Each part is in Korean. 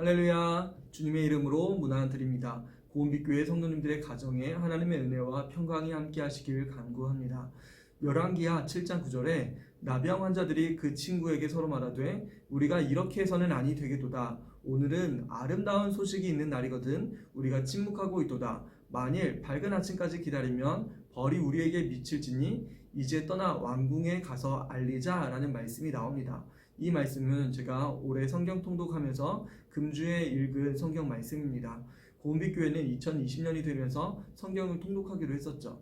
할렐루야 주님의 이름으로 문안 드립니다. 고은빛교회 성도님들의 가정에 하나님의 은혜와 평강이 함께 하시길 간구합니다. 열왕기하 7장 9절에 나병 환자들이 그 친구에게 서로 말하되 우리가 이렇게 해서는 아니 되겠도다. 오늘은 아름다운 소식이 있는 날이거든 우리가 침묵하고 있도다. 만일 밝은 아침까지 기다리면 벌이 우리에게 미칠지니 이제 떠나 왕궁에 가서 알리자라는 말씀이 나옵니다. 이 말씀은 제가 올해 성경 통독하면서 금주에 읽은 성경 말씀입니다. 고은빛교회는 2020년이 되면서 성경을 통독하기로 했었죠.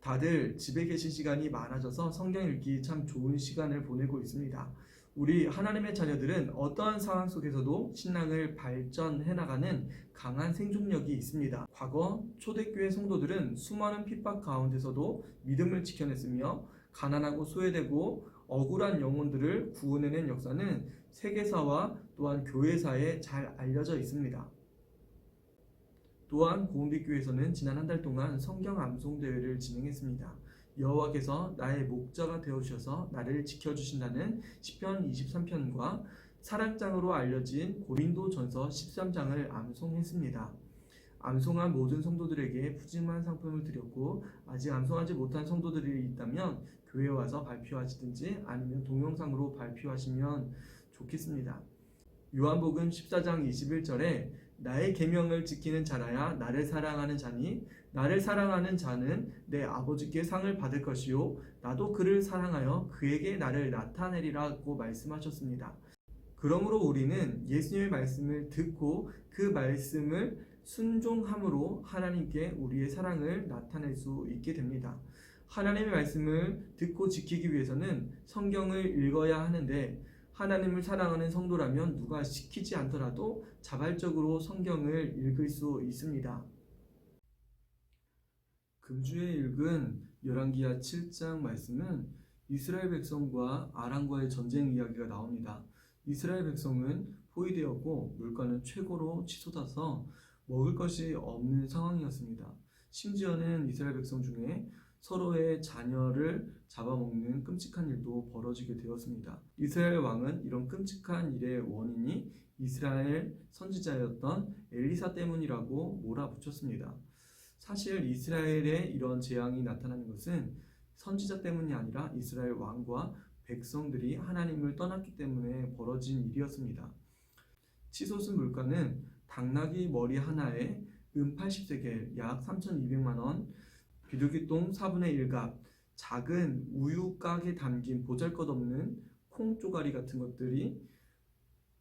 다들 집에 계신 시간이 많아져서 성경 읽기 참 좋은 시간을 보내고 있습니다. 우리 하나님의 자녀들은 어떠한 상황 속에서도 신앙을 발전해 나가는 강한 생존력이 있습니다. 과거 초대교회 성도들은 수많은 핍박 가운데서도 믿음을 지켜냈으며 가난하고 소외되고 억울한 영혼들을 구원해낸 역사는 세계사와 또한 교회사에 잘 알려져 있습니다. 또한 고은빛교회에서는 지난 한 달 동안 성경 암송 대회를 진행했습니다. 여호와께서 나의 목자가 되어 주셔서 나를 지켜 주신다는 시편 23편과 사랑장으로 알려진 고린도 전서 13장을 암송했습니다. 암송한 모든 성도들에게 푸짐한 상품을 드렸고 아직 암송하지 못한 성도들이 있다면 교회에 와서 발표하시든지 아니면 동영상으로 발표하시면 좋겠습니다. 요한복음 14장 21절에 나의 계명을 지키는 자라야 나를 사랑하는 자니 나를 사랑하는 자는 내 아버지께 상을 받을 것이요 나도 그를 사랑하여 그에게 나를 나타내리라고 말씀하셨습니다. 그러므로 우리는 예수님의 말씀을 듣고 그 말씀을 순종함으로 하나님께 우리의 사랑을 나타낼 수 있게 됩니다. 하나님의 말씀을 듣고 지키기 위해서는 성경을 읽어야 하는데 하나님을 사랑하는 성도라면 누가 시키지 않더라도 자발적으로 성경을 읽을 수 있습니다. 금주에 읽은 열왕기하 7장 말씀은 이스라엘 백성과 아람과의 전쟁 이야기가 나옵니다. 이스라엘 백성은 포위되었고 물가는 최고로 치솟아서 먹을 것이 없는 상황이었습니다. 심지어는 이스라엘 백성 중에 서로의 자녀를 잡아먹는 끔찍한 일도 벌어지게 되었습니다. 이스라엘 왕은 이런 끔찍한 일의 원인이 이스라엘 선지자였던 엘리사 때문이라고 몰아붙였습니다. 사실 이스라엘에 이런 재앙이 나타나는 것은 선지자 때문이 아니라 이스라엘 왕과 백성들이 하나님을 떠났기 때문에 벌어진 일이었습니다. 치솟은 물가는 당나귀 머리 하나에 은 80세겔 약 3,200만 원, 비둘기똥 4분의 1갑, 작은 우유각에 담긴 보잘것없는 콩 쪼가리 같은 것들이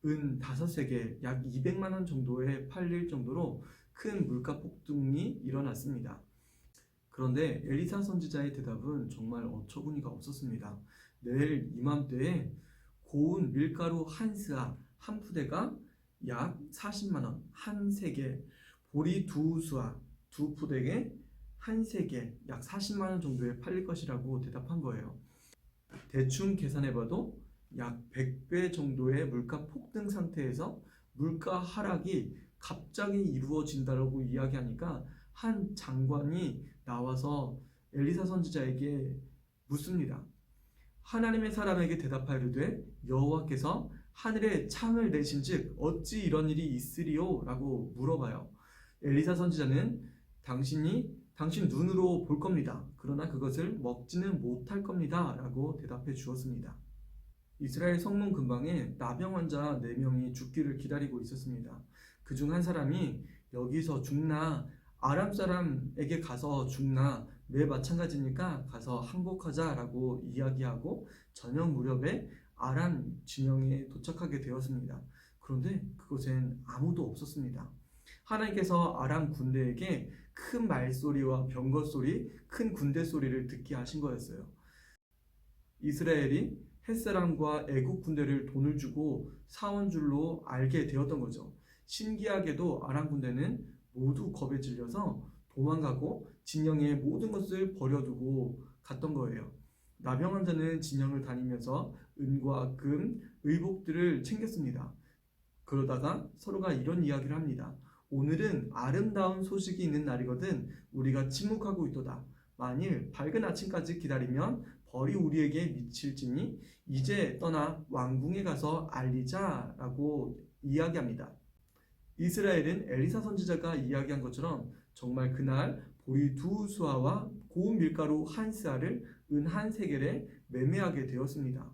은 5세겔 약 200만 원 정도에 팔릴 정도로 큰 물가 폭등이 일어났습니다. 그런데 엘리사 선지자의 대답은 정말 어처구니가 없었습니다. 내일 이맘때에 고운 밀가루 한 스아 한 푸대가 약 40만 원, 한 세겔, 보리 두 수아 두 푸대에 한 세겔, 약 40만 원 정도에 팔릴 것이라고 대답한 거예요. 대충 계산해봐도 약 100배 정도의 물가 폭등 상태에서 물가 하락이 갑자기 이루어진다라고 이야기하니까 한 장관이 나와서 엘리사 선지자에게 묻습니다. 하나님의 사람에게 대답하려되 여호와께서 하늘에 창을 내신즉 어찌 이런 일이 있으리요라고 물어봐요. 엘리사 선지자는 당신이 당신 눈으로 볼 겁니다. 그러나 그것을 먹지는 못할 겁니다 라고 대답해 주었습니다. 이스라엘 성문 근방에 나병 환자 4명이 죽기를 기다리고 있었습니다. 그 중 한 사람이 여기서 죽나 아람 사람에게 가서 죽나 매 마찬가지니까 가서 항복하자라고 이야기하고 저녁 무렵에 아람 진영에 도착하게 되었습니다. 그런데 그곳엔 아무도 없었습니다. 하나님께서 아람 군대에게 큰 말소리와 병거 소리, 큰 군대 소리를 듣게 하신 거였어요. 이스라엘이 햇사람과 애국 군대를 돈을 주고 사원 줄로 알게 되었던 거죠. 신기하게도 아람 군대는 모두 겁에 질려서 도망가고 진영에 모든 것을 버려두고 갔던 거예요. 나병 환자는 진영을 다니면서 은과 금, 의복들을 챙겼습니다. 그러다가 서로가 이런 이야기를 합니다. 오늘은 아름다운 소식이 있는 날이거든 우리가 침묵하고 있도다. 만일 밝은 아침까지 기다리면 벌이 우리에게 미칠지니 이제 떠나 왕궁에 가서 알리자라고 이야기합니다. 이스라엘은 엘리사 선지자가 이야기한 것처럼 정말 그날 보리 두 수하와 고운 밀가루 한 스아를 은 한 세겔에 매매하게 되었습니다.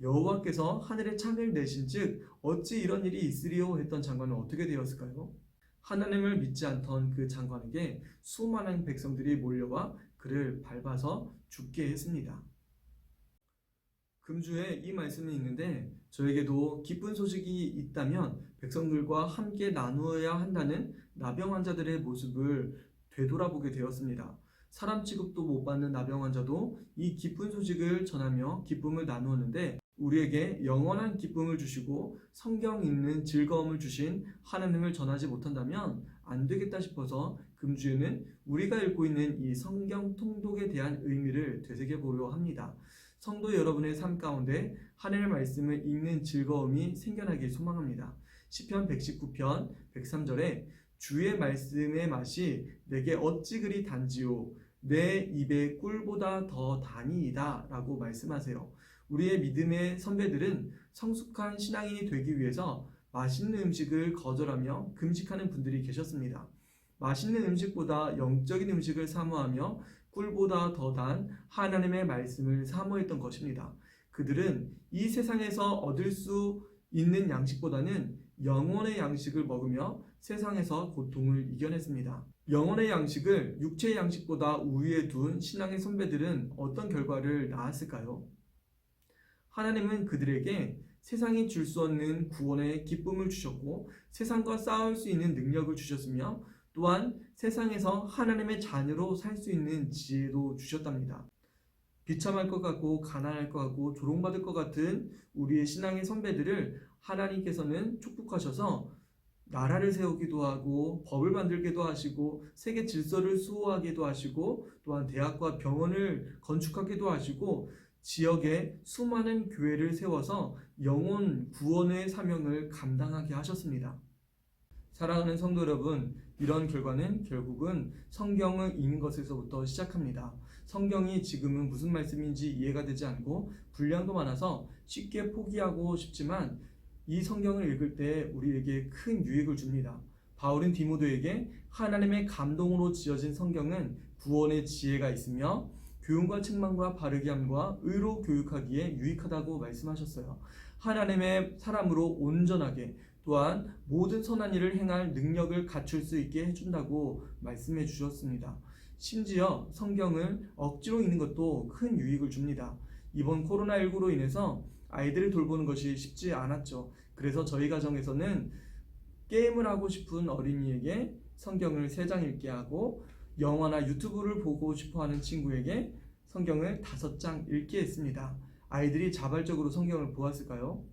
여호와께서 하늘에 창을 내신즉 어찌 이런 일이 있으리요 했던 장관은 어떻게 되었을까요? 하나님을 믿지 않던 그 장관에게 수많은 백성들이 몰려와 그를 밟아서 죽게 했습니다. 금주에 이 말씀이 있는데 저에게도 기쁜 소식이 있다면 백성들과 함께 나누어야 한다는 나병 환자들의 모습을 되돌아보게 되었습니다. 사람 취급도 못 받는 나병 환자도 이 기쁜 소식을 전하며 기쁨을 나누었는데 우리에게 영원한 기쁨을 주시고 성경 읽는 즐거움을 주신 하나님을 전하지 못한다면 안 되겠다 싶어서 금주에는 우리가 읽고 있는 이 성경 통독에 대한 의미를 되새겨 보려 합니다. 성도 여러분의 삶 가운데 하나님의 말씀을 읽는 즐거움이 생겨나길 소망합니다. 시편 119편 103절에 주의 말씀의 맛이 내게 어찌 그리 단지요 내 입에 꿀보다 더 다니이다 라고 말씀하세요. 우리의 믿음의 선배들은 성숙한 신앙인이 되기 위해서 맛있는 음식을 거절하며 금식하는 분들이 계셨습니다. 맛있는 음식보다 영적인 음식을 사모하며 꿀보다 더 단 하나님의 말씀을 사모했던 것입니다. 그들은 이 세상에서 얻을 수 있는 양식보다는 영혼의 양식을 먹으며 세상에서 고통을 이겨냈습니다. 영혼의 양식을 육체의 양식보다 우위에 둔 신앙의 선배들은 어떤 결과를 낳았을까요? 하나님은 그들에게 세상이 줄 수 없는 구원의 기쁨을 주셨고 세상과 싸울 수 있는 능력을 주셨으며 또한 세상에서 하나님의 자녀로 살 수 있는 지혜도 주셨답니다. 비참할 것 같고 가난할 것 같고 조롱받을 것 같은 우리의 신앙의 선배들을 하나님께서는 축복하셔서 나라를 세우기도 하고 법을 만들기도 하시고 세계 질서를 수호하기도 하시고 또한 대학과 병원을 건축하기도 하시고 지역에 수많은 교회를 세워서 영혼 구원의 사명을 감당하게 하셨습니다. 사랑하는 성도 여러분, 이런 결과는 결국은 성경을 읽는 것에서부터 시작합니다. 성경이 지금은 무슨 말씀인지 이해가 되지 않고 분량도 많아서 쉽게 포기하고 싶지만 이 성경을 읽을 때 우리에게 큰 유익을 줍니다. 바울은 디모데에게 하나님의 감동으로 지어진 성경은 구원의 지혜가 있으며 교훈과 책망과 바르게 함과 의로 교육하기에 유익하다고 말씀하셨어요. 하나님의 사람으로 온전하게 또한 모든 선한 일을 행할 능력을 갖출 수 있게 해준다고 말씀해 주셨습니다. 심지어 성경을 억지로 읽는 것도 큰 유익을 줍니다. 이번 코로나19로 인해서 아이들을 돌보는 것이 쉽지 않았죠. 그래서 저희 가정에서는 게임을 하고 싶은 어린이에게 성경을 세장 읽게 하고 영화나 유튜브를 보고 싶어 하는 친구에게 성경을 다섯 장 읽게 했습니다. 아이들이 자발적으로 성경을 보았을까요?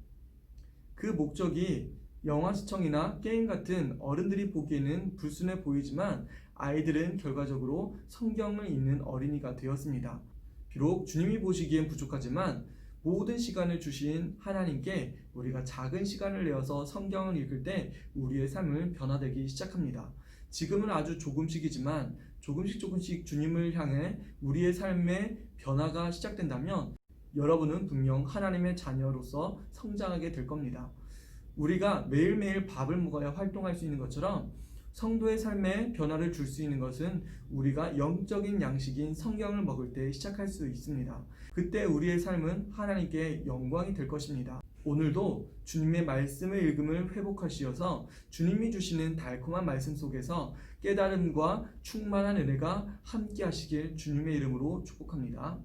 그 목적이 영화 시청이나 게임 같은 어른들이 보기에는 불순해 보이지만 아이들은 결과적으로 성경을 읽는 어린이가 되었습니다. 비록 주님이 보시기엔 부족하지만 모든 시간을 주신 하나님께 우리가 작은 시간을 내어서 성경을 읽을 때 우리의 삶은 변화되기 시작합니다. 지금은 아주 조금씩이지만 조금씩 조금씩 주님을 향해 우리의 삶의 변화가 시작된다면 여러분은 분명 하나님의 자녀로서 성장하게 될 겁니다. 우리가 매일매일 밥을 먹어야 활동할 수 있는 것처럼 성도의 삶에 변화를 줄 수 있는 것은 우리가 영적인 양식인 성경을 먹을 때 시작할 수 있습니다. 그때 우리의 삶은 하나님께 영광이 될 것입니다. 오늘도 주님의 말씀을 읽음을 회복하시어서 주님이 주시는 달콤한 말씀 속에서 깨달음과 충만한 은혜가 함께 하시길 주님의 이름으로 축복합니다.